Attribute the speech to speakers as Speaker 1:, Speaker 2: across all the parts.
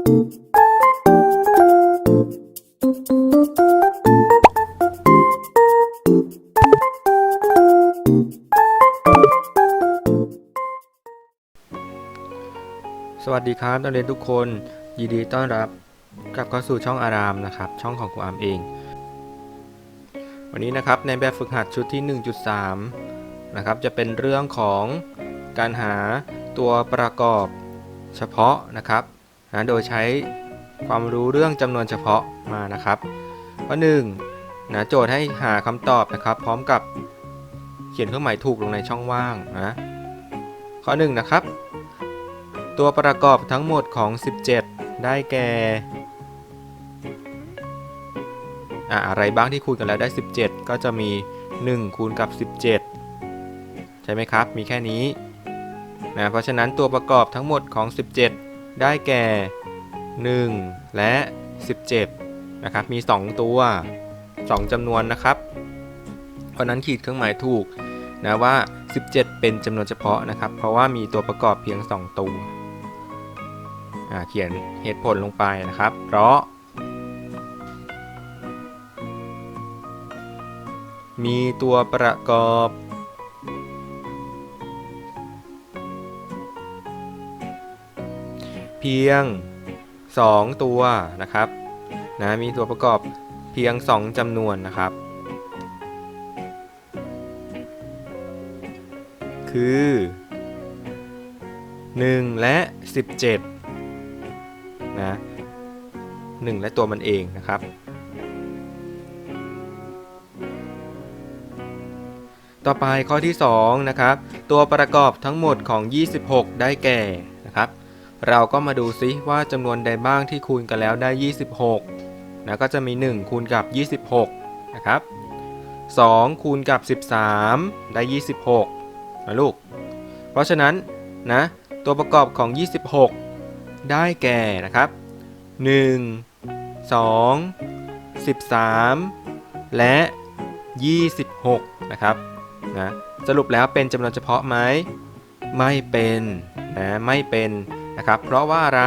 Speaker 1: สวัสดีครับนักเรียนทุกคนยินดีต้อนรับกลับเข้าสู่ช่องอารามนะครับ ช่องของครูอามเอง วันนี้นะครับในแบบฝึกหัดชุดที่ 1.3 นะครับ จะเป็นเรื่องของการหาตัวประกอบเฉพาะนะครับ นะโดยใช้ความรู้เรื่องจำนวนเฉพาะมานะครับข้อหนึ่งนะโจทย์ให้หาคำตอบนะครับ พร้อมกับเขียนเครื่องหมายถูกลงในช่องว่างนะข้อ1นะครับ ตัวประกอบทั้งหมดของ 17 ได้แก่อะอะไรบ้างที่คูณกันแล้วได้ 17 ก็จะมี 1 คูณกับ 17 ใช่ไหมครับ มีแค่นี้นะเพราะฉะนั้นตัวประกอบทั้งหมดของ 17 ได้แก่ 1 และ 17 นะครับ มี 2 ตัว 2จำนวนนะครับ เพราะนั้นขีดเครื่องหมายถูกนะว่า 17 เป็นจำนวนเฉพาะนะครับ เพราะว่ามีตัวประกอบเพียง 2 ตัวเขียนเหตุผลลงไปนะครับ เพราะ มีตัวประกอบ เพียง 2 ตัวนะครับนะมีตัวประกอบเพียง 2จำนวนนะครับ คือ 1 และ 17นะ1 และตัวมันเองนะครับ ต่อไปข้อที่ 2 นะครับ ตัวประกอบทั้งหมดของ 26 ได้แก่นะครับ เราก็มาดูซิว่าจำนวนใดบ้างที่คูณกันแล้วได้ 26นะก็จะมี 1 คูณกับ 26 นะครับ 2 คูณกับ 13 ได้ 26 นะลูก เพราะฉะนั้นนะตัวประกอบของ 26 ได้แก่นะครับ 1 2 13 และ 26 นะครับนะสรุปแล้วเป็นจำนวนเฉพาะไหมไม่เป็นนะไม่เป็น นะครับ เพราะว่าอะไร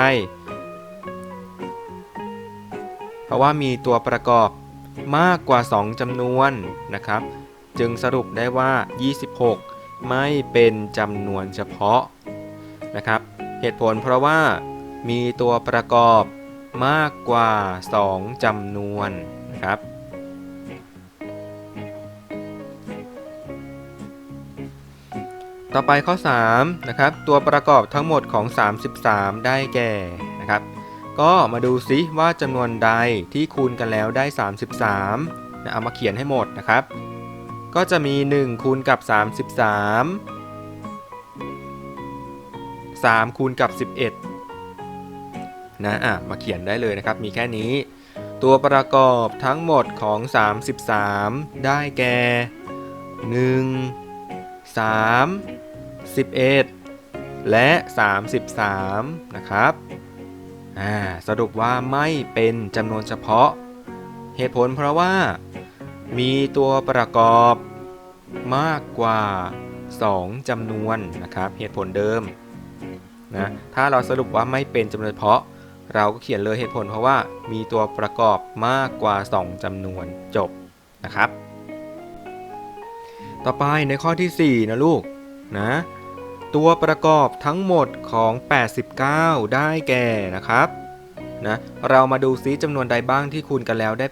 Speaker 1: เพราะว่ามีตัวประกอบมากกว่า 2จำนวนนะครับ จึงสรุปได้ว่า 26 ไม่เป็นจำนวนเฉพาะนะครับ เหตุผลเพราะว่ามีตัวประกอบมากกว่า 2จำนวนนะครับ ต่อไปข้อ3นะครับตัวประกอบทั้งหมดของ 33 ได้แก่นะครับ ก็มาดูซิว่าจำนวนใดที่คูณกันแล้วได้ 33นะเอามาเขียนให้หมดนะครับ ก็จะมี 1 คูณกับ 33 3 คูณกับ 11นะอะมาเขียนได้เลยนะครับ มีแค่นี้ ตัวประกอบทั้งหมดของ 33 ได้แก่ 1 3 11และ 33 นะครับอ่าสรุปว่าไม่เป็นจำนวนเฉพาะ เหตุผลเพราะว่า มีตัวประกอบมากกว่า 2จำนวนนะครับ เหตุผลเดิมนะถ้าเราสรุปว่าไม่เป็นจำนวนเฉพาะ เราก็เขียนเลยเหตุผลเพราะว่ามีตัวประกอบมากกว่า 2จำนวนจบนะครับ ต่อไปในข้อที่ 4 นะลูกนะ ตัวประกอบทั้งหมดของ 89 ได้แก่นะครับนะเรามาดูซิจำนวนใดบ้างที่คูณกันแล้วได้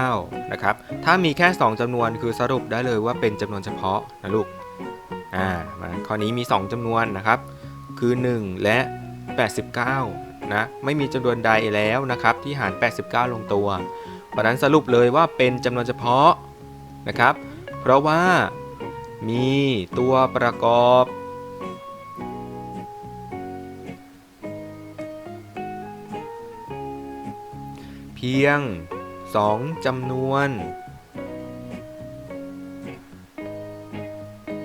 Speaker 1: 89 นะครับ ถ้ามีแค่ 2จำนวนคือสรุปได้เลยว่าเป็นจำนวนเฉพาะนะลูก อ่า มาข้อนี้มี 2จำนวนนะครับ คือ 1 และ 89 นะ ไม่มีจำนวนใดแล้วนะครับ ที่หาร 89 ลงตัว เพราะนั้นสรุปเลยว่าเป็นจำนวนเฉพาะนะครับ เพราะว่ามีตัวประกอบ พียง 2จำนวน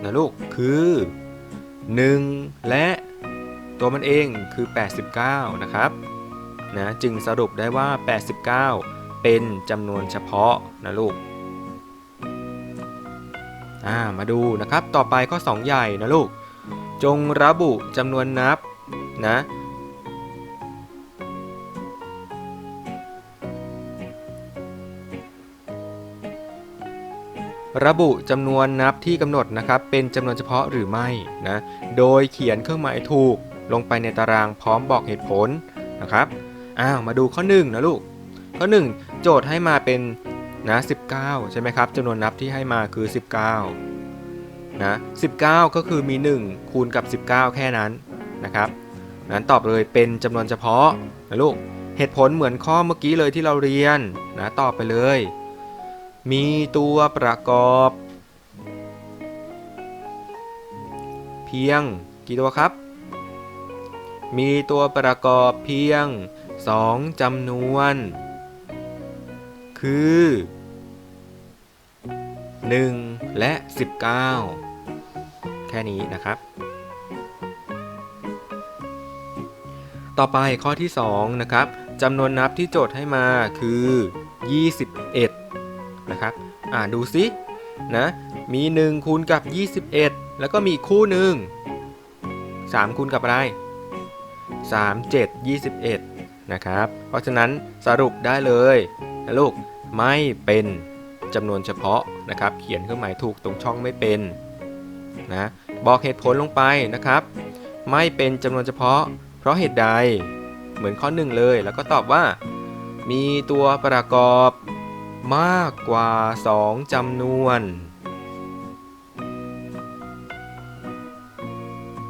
Speaker 1: นะลูกคือ 1 และตัวมันเองคือ 89 นะครับนะจึงสรุปได้ว่า 89 เป็นจำนวนเฉพาะนะลูกามาดูนะครับต่อไปข้อ 2 ใหญ่นะลูก จงระบุจำนวนนับนะ ระบุจำนวนนับที่กำหนดนะครับเป็นจำนวนเฉพาะหรือไม่นะโดยเขียนเครื่องหมายถูกลงไปในตารางพร้อมบอกเหตุผลนะครับอ้าวมาดูข้อ1นะลูกข้อ 1 โจทย์ให้มาเป็นนะ19 ใช่ไหมครับจำนวนนับที่ให้มาคือ 19นะ19 ก็คือมี 1 คูณกับ 19 แค่นั้นนะครับนั้นตอบเลยเป็นจำนวนเฉพาะนะลูกเหตุผลเหมือนข้อเมื่อกี้เลยที่เราเรียนนะตอบไปเลย มีตัวประกอบ เพียงกี่ตัวครับ มีตัวประกอบเพียง 2จำนวน คือ 1 และ 19 แค่นี้นะครับ ต่อไปข้อที่ 2 นะครับจำนวนนับที่โจทย์ให้มาคือ 21 อ่าดูซินะมี1คูณกับ 21 แล้วก็มีอีกคู่หนึ่ง3คูณกับอะไร 3 7 21 นะครับ เพราะฉะนั้นสรุปได้เลยนะลูกไม่เป็นจำนวนเฉพาะนะครับ เขียนเครื่องหมายถูกตรงช่องไม่เป็นนะบอกเหตุผลลงไปนะครับ ไม่เป็นจำนวนเฉพาะ เพราะเหตุใดเหมือนข้อหนึ่งเลย แล้วก็ตอบว่า มีตัวประกอบ มากกว่า2จำนวน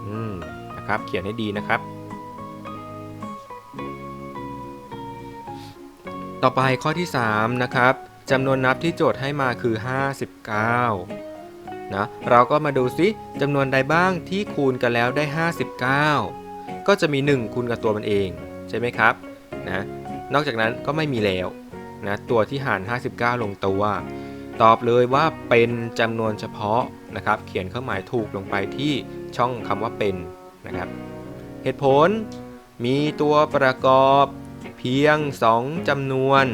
Speaker 1: อืมนะครับเขียนให้ดีนะครับ ต่อไปข้อที่ 3 นะครับจำนวนนับที่โจทย์ให้มาคือ 59 นะ เราก็มาดูซิจำนวนใดบ้างที่คูณกันแล้วได้ 59 ก็จะมี 1 คูณกับตัวมันเอง ใช่ไหมครับ นะ นอกจากนั้นก็ไม่มีแล้ว นะตัวที่หาร 59 ลงตัว ตอบเลยว่าเป็นจำนวนเฉพาะนะครับ เขียนเครื่องหมายถูกลงไปที่ช่องคำว่าเป็นนะครับ เหตุผลมีตัวประกอบเพียง 2จำนวน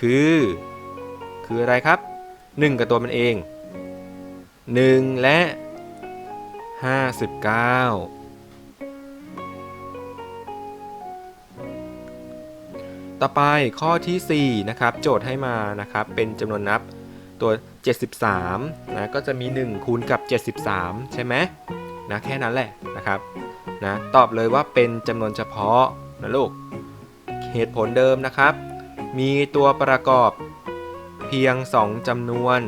Speaker 1: คือ คืออะไรครับ 1 กับตัวมันเอง 1 และ 59 ต่อไปข้อที่4นะครับโจทย์ให้มานะครับเป็นจำนวนนับตัว 73นะก็จะมี 1 คูณกับ 73 ใช่ไหมนะแค่นั้นแหละนะครับนะตอบเลยว่าเป็นจำนวนเฉพาะนะลูกเหตุผลเดิมนะครับ มีตัวประกอบเพียง 2จำนวน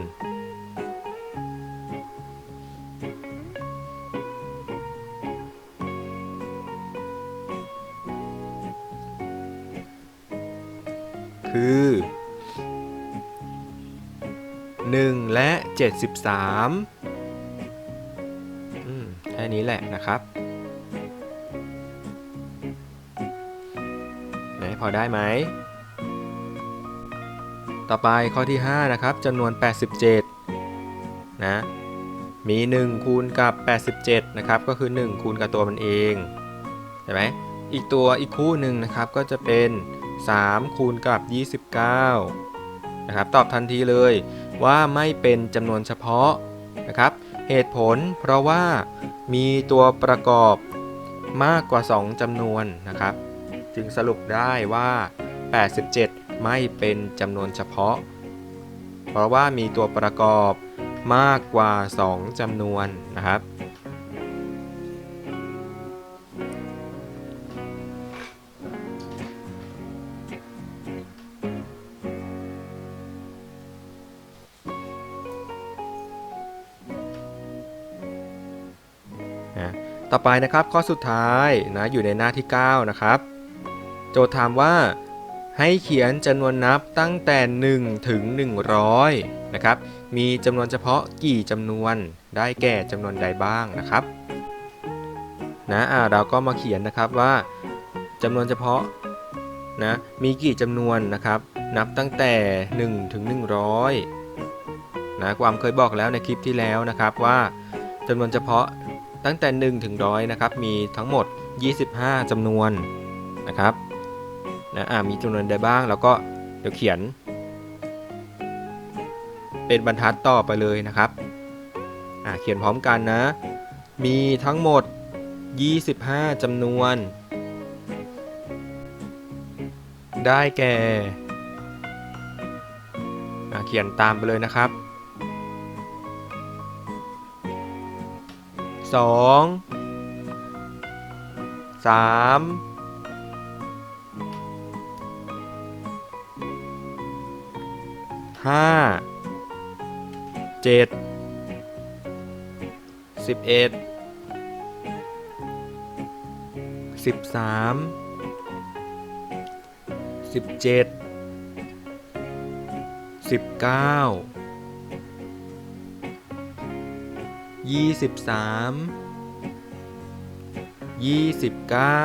Speaker 1: 73อืมแค่นี้แหละนะครับไหนพอได้ไหม ต่อไปข้อที่ 5 นะครับจำนวน 87 นะ มี 1 คูณกับ 87 นะครับ ก็คือ 1 คูณกับตัวมันเองใช่ไหมอีกตัวอีกคู่หนึ่งนะครับก็จะเป็น 3 คูณกับ 29 นะครับ ตอบทันทีเลย ว่าไม่เป็นจำนวนเฉพาะนะครับ เหตุผลเพราะว่ามีตัวประกอบมากกว่า 2จำนวนนะครับ จึงสรุปได้ว่า 87 ไม่เป็นจำนวนเฉพาะ เพราะว่ามีตัวประกอบมากกว่า 2จำนวนนะครับ ต่อไปนะครับข้อสุดท้ายนะอยู่ในหน้าที่ 9 นะครับ โจทย์ถามว่า ให้เขียนจำนวนนับตั้งแต่ 1 ถึง 100 นะครับ มีจำนวนเฉพาะกี่จำนวนได้แก่จำนวนใดบ้างนะครับนะเราก็มาเขียนนะครับว่าจำนวนเฉพาะนะมีกี่จำนวนนะครับ นับตั้งแต่ 1 ถึง 100นะความเคยบอกแล้วในคลิปที่แล้วนะครับว่าจำนวนเฉพาะ ตั้งแต่ 1 ถึงร้อยนะครับ มีทั้งหมด 25จำนวนนะครับนะอ่ามีจำนวนใดบ้าง แล้วก็เดี๋ยวเขียน เป็นบรรทัดต่อไปเลยนะครับอ่าเขียนพร้อมกันนะ มีทั้งหมด 25จำนวน ได้แก่อะเขียนตามไปเลยนะครับ สองสามห้าเจ็ดสิบเอ็ดสิบสามสิบเจ็ดสิบเก้า ยี่สิบสามยี่สิบเก้า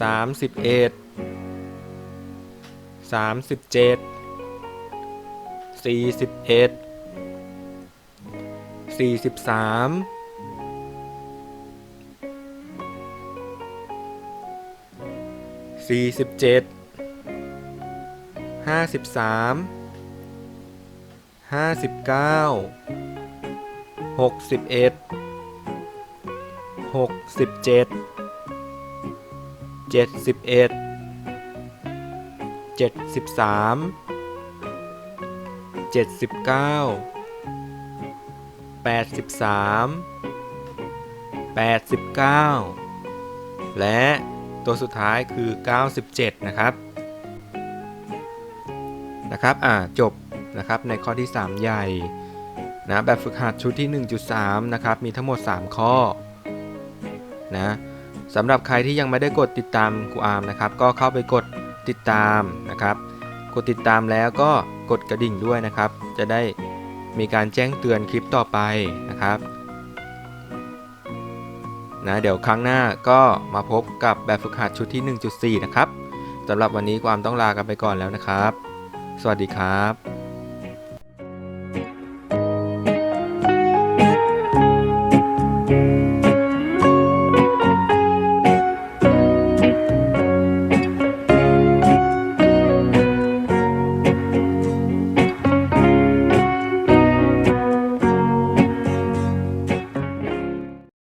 Speaker 1: สามสิบเอ็ดสามสิบเจ็ดสี่สิบเอ็ดสี่สิบสามสี่สิบเจ็ดห้าสิบสาม ห้าสิบเก้าหกสิบเอ็ดหกสิบเจ็ดเจ็ดสิบเอ็ดเจ็ดสิบสามเจ็ดสิบเก้าแปดสิบสามแปดสิบเก้าและตัวสุดท้ายคือ 97 นะครับนะครับ อ่า จบ นะครับในข้อที่ 3 ใหญ่นะแบบฝึกหัดชุดที่ 1.3 นะครับ มีทั้งหมด 3 ข้อนะสำหรับใครที่ยังไม่ได้กดติดตามครูอาร์มนะครับ ก็เข้าไปกดติดตามนะครับ กดติดตามแล้วก็กดกระดิ่งด้วยนะครับ จะได้มีการแจ้งเตือนคลิปต่อไปนะครับนะเดี๋ยวครั้งหน้าก็มาพบกับแบบฝึกหัดชุดที่ 1.4 นะครับสำหรับวันนี้ความต้องลากันไปก่อนแล้วนะครับ สวัสดีครับ